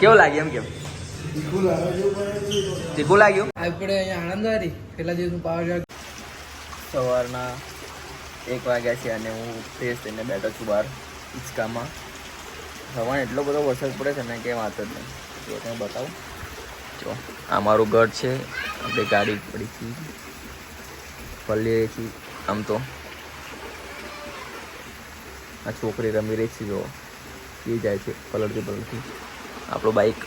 કેવું લાગ્યું એમ કેમ? તીખું લાગ્યું? આપણે અહીંયા હતી પેલા દિવસનું પાવર સવારના એક વાગ્યા છે અને હું ફ્રેશ થઈને બેઠો છું બહાર ઇચકામાં સવારે એટલો બધો વરસાદ પડે છે ને કે વાત જ નહીં. જો તમે બતાવું. જો આ મારું ઘર છે. આપણે ગાડી પડી છે પલ્લી છીએ આમ તો. આ છોકરી રમી રહી છે જો. એ જાય છે પલળતી પલળતી. આપણું બાઈક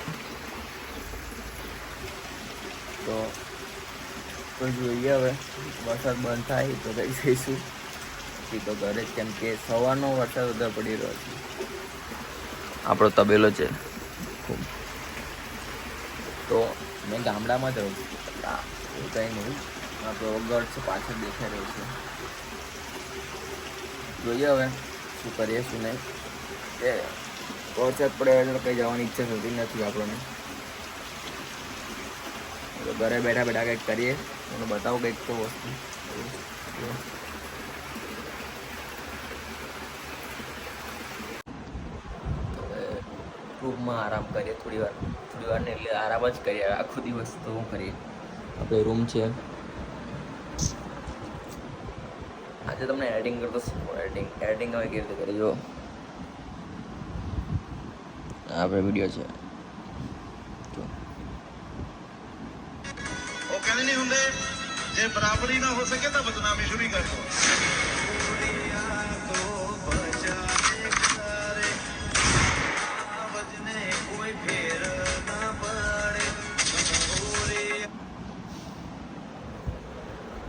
તો જોઈએ હવે. વરસાદ બંધ થાય તો કઈ જઈશું. પછી તો ઘરે જ કેમ કે સવારનો વરસાદ વધારે પડી રહ્યો છે. આપણો તબેલો છે. ખૂબ. તો મેં ગામડામાં જ રહું છું. એવું કંઈ નહીં. આપણો ગઢ છે પાછળ દેખાઈ રહ્યો છે. જોઈએ હવે શું કરીએ શું નહીં. વરસાદ પડે એટલે કંઈ જવાની ઈચ્છા થતી નથી આપણને. ઘરે બેઠા બેઠા કંઈક કરીએ. મને બતાવો કંઈક તો વસ્તુ. રૂમમાં આરામ કરીએ થોડી વાર. થોડી વાર ને એટલે આરામ જ કરીએ. આખો દિવસ તો હું કરીએ? આપણે રૂમ છે. આજે તમને એડિટિંગ કરતો શીખવું એડિટિંગ એડિટિંગ હવે કેવી રીતે કરી જો. આપણે વિડીયો છે જો ਉਹ ਕਹਿੰਦੇ ਨਹੀਂ ਹੁੰਦੇ ਜੇ ਬਰਾਬਰੀ ਨਾ ਹੋ ਸਕੇ ਤਾਂ ਬਦਨਾਮੀ ਸ਼ੁਰੂ ਕਰ ਦੋ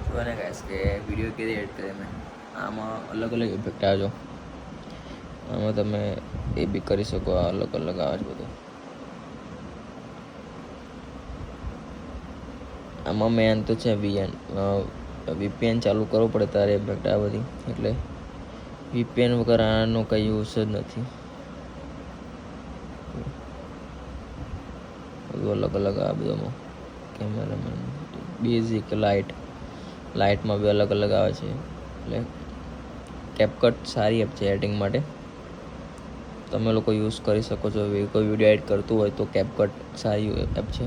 જોને કહીશ કે વિડીયો કેવી એડ કરે મેં આમાં અલગ અલગ ઇફેક્ટ આવજો આમાં તમે એ બી કરી શકો, આ અલગ અલગ આવે છે બધું. આમાં મેન તો છે વીએન વીપીએન ચાલુ કરવું પડે તારે ઇફેક્ટ આ બધી, એટલે વીપીએન વગર આનો કંઈ યુઝ જ નથી. બધું અલગ અલગ આ બધામાં કેમેરામેન બેઝિક લાઇટ લાઇટમાં બી અલગ અલગ આવે છે. એટલે કેપકટ સારી એપ છે એડિટિંગ માટે. તમે લોકો યુઝ કરી શકો છો એવી કોઈ વીડિયો એડ કરતું હોય તો કેપકટ સારી એપ છે.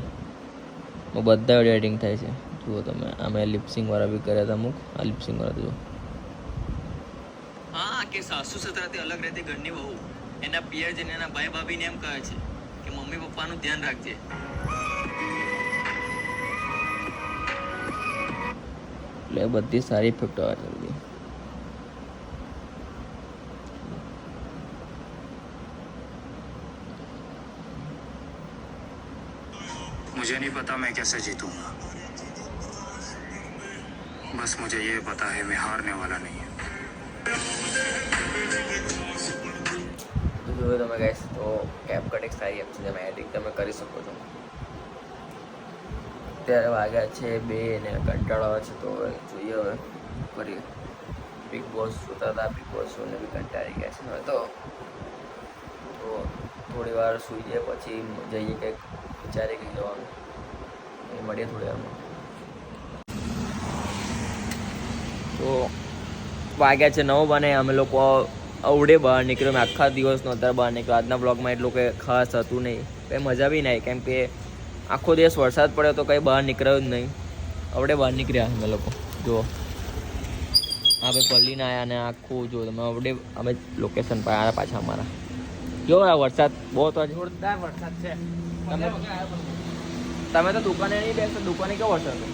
બધા વીડિયો એડિટિંગ થાય છે. જુઓ તમે અમે લિપસિંગ વાળા બી કર્યા હતા અમુક. આ લિપસિંગવાળા જુઓ. હા કે સાસુ સસરાથી અલગ રહેતી ઘરની વહુ. એના પિયર જઈને એના ભાઈ ભાભીને એમ કહે છે કે મમ્મી પપ્પાનું ધ્યાન રાખજે. એટલે બધી સારી ઇફેક્ટ આવે છે બધી. मुझे नहीं पता मैं कैसे जीतूंगा बस मुझे ये पता है मैं हारने वाला नहीं हूँ તો જોયું તમે ગાઈસ તો કેપકટ એક સારી એપ છે જેમાં એડિટિંગ તમે કરી શકો છો અત્યારે વાગ્યા છે બે ને કંટાળો આવે છે તો હવે જોઈએ હવે કરીએ બિગ બોસ જોતા હતા બિગ બોસ ને બી કંટાળી ગયા છે હવે તો તો થોડી વાર સૂઈ જઈએ પછી જઈએ કંઈક કંઈક જવાનું. એ મળીએ થોડી વારમાં. તો વાગ્યા છે નવ બને અમે લોકો અવડે બહાર નીકળ્યો. મેં આખા દિવસનો અત્યારે બહાર નીકળ્યો. આજના બ્લોગમાં એટલું કંઈ ખાસ હતું નહીં. કંઈ મજા બી નહીં. કેમ કે આખો દિવસ વરસાદ પડ્યો તો કંઈ બહાર નીકળ્યો જ નહીં. અવડે બહાર નીકળ્યા અમે લોકો. જુઓ. ભાઈ પલ્લીને આવ્યા અને આખું જો તમે અવડે અમે લોકેશન પર આવ્યા પાછા અમારા. જો આ વરસાદ? બહુ તો જોરદાર વરસાદ છે. તમે તમે તો દુકાને નહીં બેસો દુકાને કેવો વરસાદ હતો?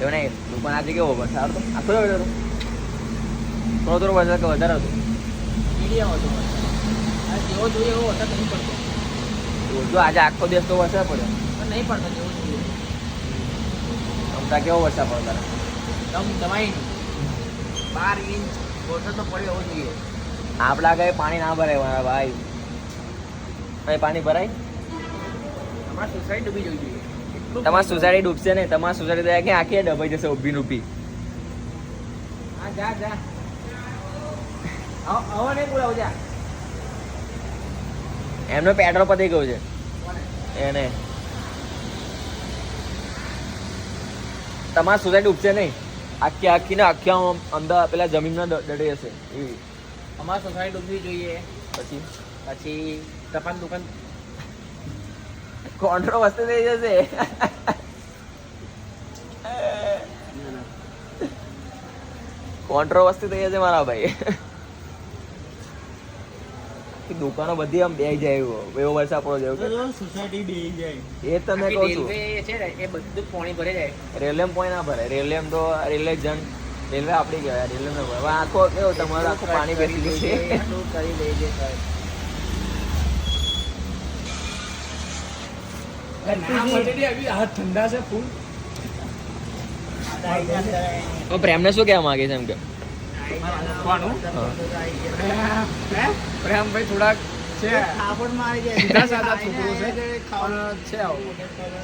એવું નહીં દુકાન આજે કેવો વરસાદ હતો? આખો દિવસ હતો? થોડો થોડો વરસાદ કે વધારે હતો? મીડિયમ હતો જેવો જોઈએ એવો વરસાદ નહીં પડતો. જો આજે આખો દિવસ તો વરસાદ પડ્યો. પણ નહીં પડતો જેવો જોઈએ. અમતા કેવો વરસાદ પડતો તમ દમ બાર ઇંચ વરસાદ તો પડ્યો એવો જોઈએ. આપણા કઈ પાણી ના ભરાય મારા ભાઈ. અહીં પાણી ભરાય? તમારી સોસાયટી ડૂબી જવી જોઈએ. તમારી સોસાયટી ડૂબશે નહીં. તમારી સોસાયટી કે આખી ડબાઈ જશે ઊભી ઊભી. હા જા જા. આવો નહીં બોલાવો જા. એમનો પેટ્રોલ પતી ગયો છે. એને. તમારી સોસાયટી ડૂબશે નહીં. આખી આખી ને આખી અંદર પેલા જમીનમાં ડળી હશે. એવી. અમારા સોસાયટી ડૂબવી જોઈએ. પછી? પછી ટપાલ દુકાન કોન્ટ્રોવર્સી થઈ જશે કોન્ટ્રોવર્સી થઈ જશે મારા ભાઈ દુકાનો બધી આમ બે જાય એવો એવો વરસાદ પડો જેવું સોસાયટી બે જાય એ તમે કહો છો છું ને એ બધું પાણી ભરે જાય રેલવે પોઈન્ટ ના ભરે રેલવે તો રેલવે જન રેલવે આપડી કહેવાય રેલવે ના ભરે આખો કેવો તમારો આખું પાણી બેસી ગયું છે કરી દે છે તો પ્રેમને શું કહેવા માંગે છે એમ કે? પ્રેમભાઈ થોડાક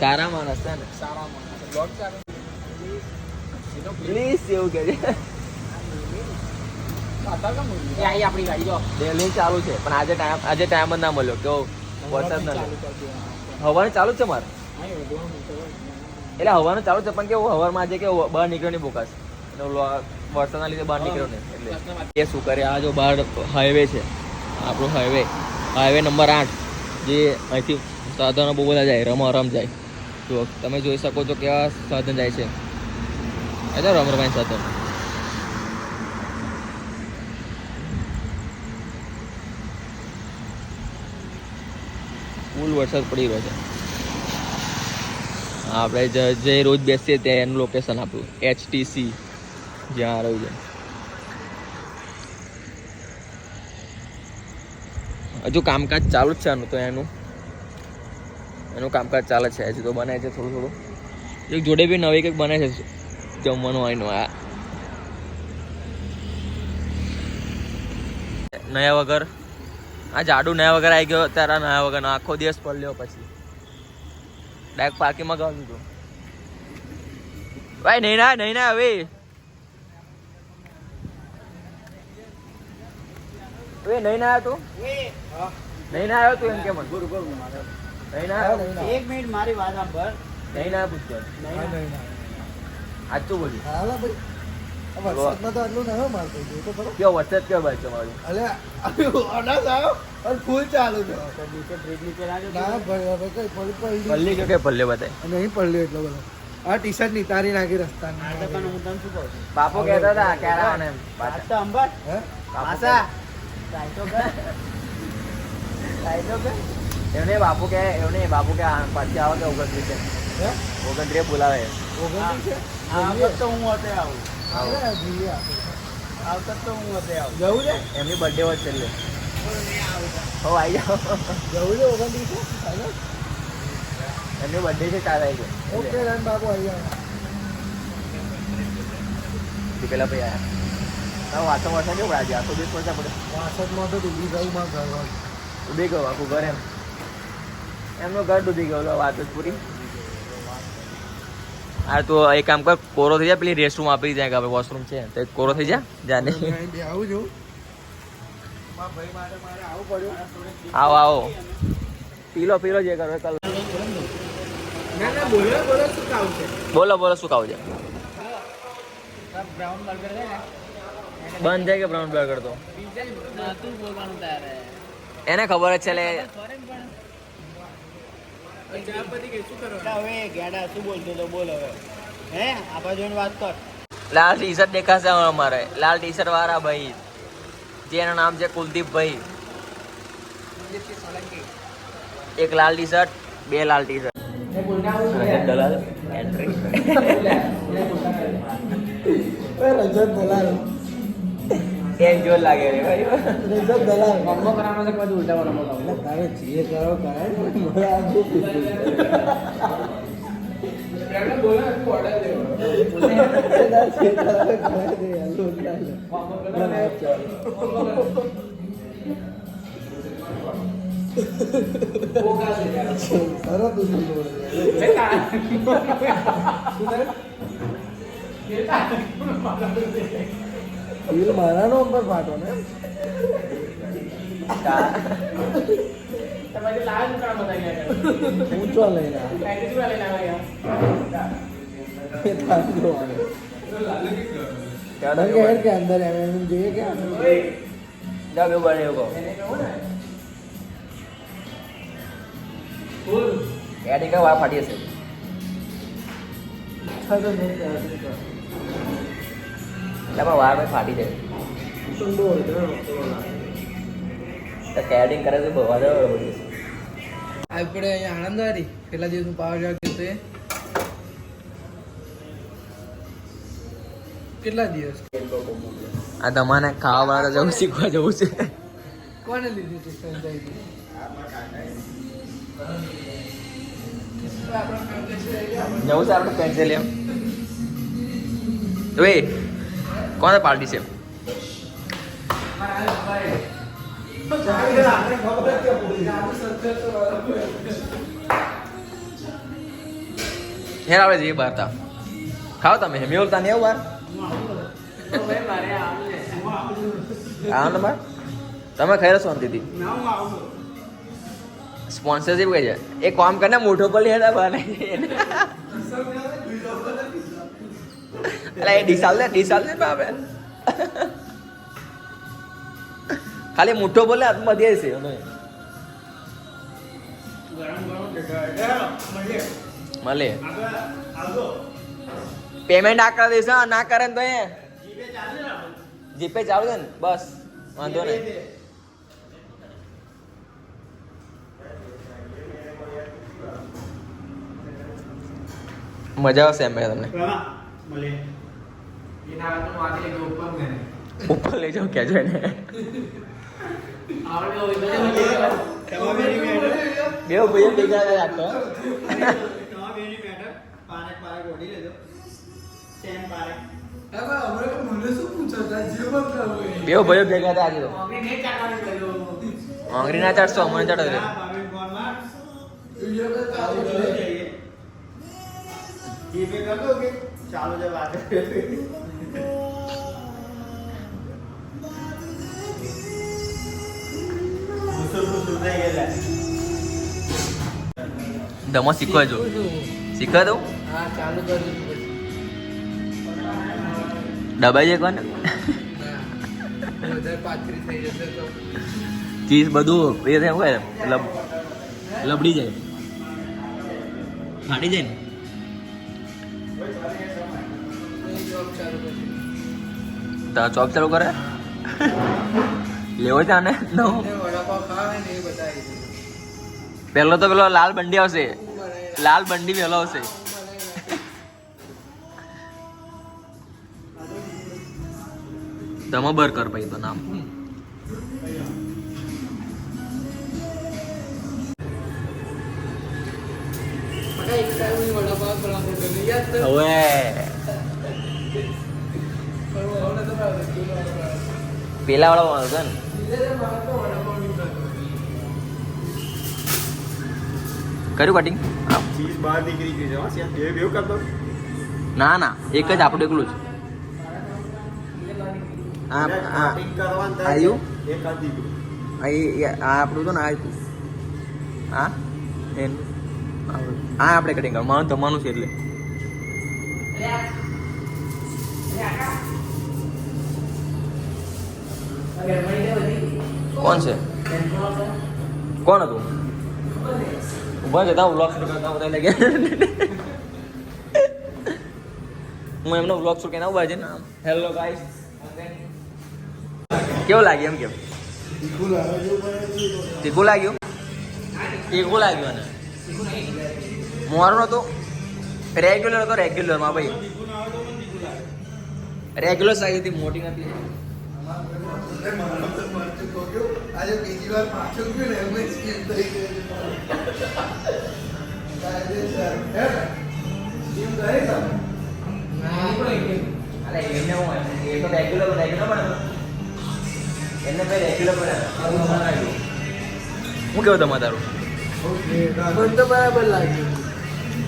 સારા માણસ છે ને? સારા માણસ. પ્લીઝ એવું કે છે. એ આઈ આપણી ગાડી જો. રેલવે ચાલુ છે પણ આજે ટાઈમ આજે ટાઈમ જ ના મળ્યો. કેવો વરસાદ ના હવાનું ચાલુ છે મારે. એટલે હવાનું ચાલુ છે પણ કેવું હવામાં આજે કેવું બહાર નીકળ્યો નહીં બોકાશ વરસાદના લીધે બહાર નીકળ્યો નહીં એટલે. એ શું કરે આ જો બહાર હાઈવે છે આપણો હાઈવે હાઈવે નંબર આઠ જે અહીંથી સાધનો બહુ બધા જાય રમ રમ જાય. તો તમે જોઈ શકો છો કેવા સાધન જાય છે. એટલે રમ રમાય સાધન. ફૂલ વરસાદ પડી રહ્યો છે. આપણે જે રોજ બેસીએ ત્યાં એનું લોકેશન આપણું એચટીસી જ્યાં રહ્યું છે. હજુ કામકાજ ચાલુ જ છે આનું તો એનું. એનું કામકાજ ચાલે છે, હજુ તો બને છે થોડું થોડું. એક જોડે બી નવી કંઈક બને છે જમવાનું આવીને આ. નયા વગર આ જાડુ નયા વગર આવી ગયો ત્યારે નયા વગર આખો દિવસ પડ્યો પછી. ડાયરેક્ટ પાર્કિંગમાં ગયો દીધું ભાઈ નહીં ના નહીં ના હવે. નહીં ના આવ્યો તું? નહીં ના આવ્યો તું એમ કે મને? નહીં ના આવ્યો? એક મિનિટ મારી વાત સાંભળ. નહીં ના પૂછતો સાચું બોલ્યું વરસાદમાં તો આટલું ના મારતો જોયું તો ખરો. કયો વરસાદ કયો ભાઈ તમારું? અલે અનાજ આવ્યો અને ફૂલ ચાલુ છે. નીચે બ્રિજ નીચે ના ભાઈ હવે કઈ પડી પડી પલ્લી કયો કે પલ્લે બતાય નહીં પડ્યો એટલો બધો. આ ટી શર્ટ નિતારી નાખી રસ્તા આ તો પણ હું તને શું કહું બાપો કહેતા હતા કે આને એમ? વાત તો અંબર હે? ટ્રાય તો કર એમને બાપુ કે એમને બાપુ કે પાછી આવે કે ઓગણત્રીસે. હે? ઓગણત્રીસ બોલાવે. ઓગણત્રીસ? તો હું હોતે આવું. આવો. અરે જોઈએ આપણે. આ તો હું હોતે આવું જવું છે? એમની બર્થડે હોત કરી હો આવી જાઓ. જવું છે ઓગણત્રીસ. એમની બર્થડે છે ચાર આવી ઓકે ગયો રામ બાબુ આવી જાઓ પેલા ભાઈ આયા. વાસો વાસો કેવું આજે? આખો દિવસ પડતા પડે વાસદમાં તો ડૂબી ગયું માં ઘર. ડૂબી ગયો આખું ઘર એમ. એમનું ઘર ડૂબી ગયો વાત જ પૂરી. હા તો એક કામ કર કોરો થઈ જાય પેલી રેસ્ટરૂમ આપી જાય કે આપણે વોશરૂમ છે. તો કોરો થઈ જાય જાને નહીં આવું છું આવું પડ્યું આવો આવો. પીલો પીલો જે કરો ના બોલો બોલો શું કાવ છે? બોલો બોલો શું ખાવું છે? બંધ થાય કે બ્રાઉન બર્ગર તો એને ખબર જ છે લે. હવે ગેડા શું બોલતો તો બોલ હવે. હે? આપા જોઈને વાત કર. લાલ ટી શર્ટ દેખાશે અમારે. લાલ ટી શર્ટ વાળા ભાઈ. જેનું નામ છે કુલદીપ ભાઈ. એક લાલ ટી શર્ટ બે લાલ T shirt Dalal. Entry Rajat Dalal. એક જોર લાગે રે ભાઈ રજત દલાલ કોમ્બો કરાવવાનો છે બધું ઉલટા વાળા બોલાવો એટલે તારે જે કરો કરાય ને મને આ બહુ પૂછ્યું સરસ તું બિલ મારાનો ફાટો ને તમારી લાલ કામ ઊંચો લઈને. કારણ કે હેર કે અંદર એમ એમ જોઈએ કે. જાઓ બેવું બને એવું કહો. ને ફાટી હશે ઈચ્છા તો નહીં તો. વાર ભાઈ ફાટી જાય. તો કેડિંગ કરે છે બહુ વધારે બધી આપણે અહીંયા આનંદવારી પેલા દિવસનું પાવર જોવા ગયું હતું એ કેટલા દિવસ આ તમારે ખાવા વાળા જવું શીખવા જવું છે કોને લીધું? જવું છે આપણે પેન્સિલ એમ તો એ કોને પાર્ટી છે? હેર આપણે જઈએ બહાર તા. ખાઓ તમે, હેમી ઓલતા ને એવું બહાર આવો ને તમે ખાઈ રહ્યો શાંતિથી? સ્પોન્સરશિપ કઈ છે. એ કામ કરીને મોઢો પર લેતા બહાર એટલે એ ડીસાલ ને ડીસાલ ને બાપે ખાલી મુઠ્ઠો બોલે હાથમાં દે છે મળે પેમેન્ટ આ કરી દઈશ ના કરે ને તો એ જીપે ચાલુ છે ને બસ વાંધો નહીં મજા આવશે એમ તમને ઉપર લઈ જાઓ. ક્યાં જોઈને બે ભાઈઓ ભેગા થયા આખો હા, પણ હમણાં તો મને શું પૂછો? તાર જીવન કરવું એ. બે ભાઈઓ ભેગા થયા આજે આંગળી ના ચાટશો અમને ચાટો રે ચાલુ છે વાત દમો શીખવા જો. શીખવા દઉં. દબાઈ જાય કોને? ચીઝ બધું એ થાય હોય લબ લબડી જાય. ફાટી જાય ને. તો ચોક ચાલુ કરે? લેવો છે આને? ને પહેલો તો પેલો લાલ બંડી આવશે. લાલ બંડી પહેલો આવશે. શું બર કર ભાઈ તો નામ? હવે પેલા વાળો વાંધો ને. કર્યું કટિંગ ના ના એક જ આપણું એકલું જ. આપણું તો ને આ આપણે કટિંગ કરવાનું મારું તમારું છે એટલે. કોણ છે? કોણ હતું? ઊભા જતા વ્લોગ શૂટ કરતા બધા લાગે. હું એમનો વ્લોગ શૂટ કરીને ઊભા છે ને હેલો ગાઈસ કેવું લાગ્યું એમ કેમ? તીખું લાગ્યું? તીખું લાગ્યું અને મોરું નતું રેગ્યુલર હતો રેગ્યુલરમાં ભાઈ. રેગ્યુલર સાઈઝ મોટી નથી. આજે બીજી વાર પાછું ગયું ને એમ જ થઈ ગયું. કાયદેસર. હે કેવું તમારે તારું મને તો બરાબર લાગ્યું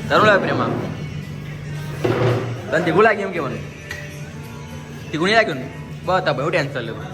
તારું લાગે પ્રેમા તને તીખું લાગ્યું એમ કે મને તીખું નહીં લાગ્યું ને બતા ભાઈ ટેન્શન લેવું.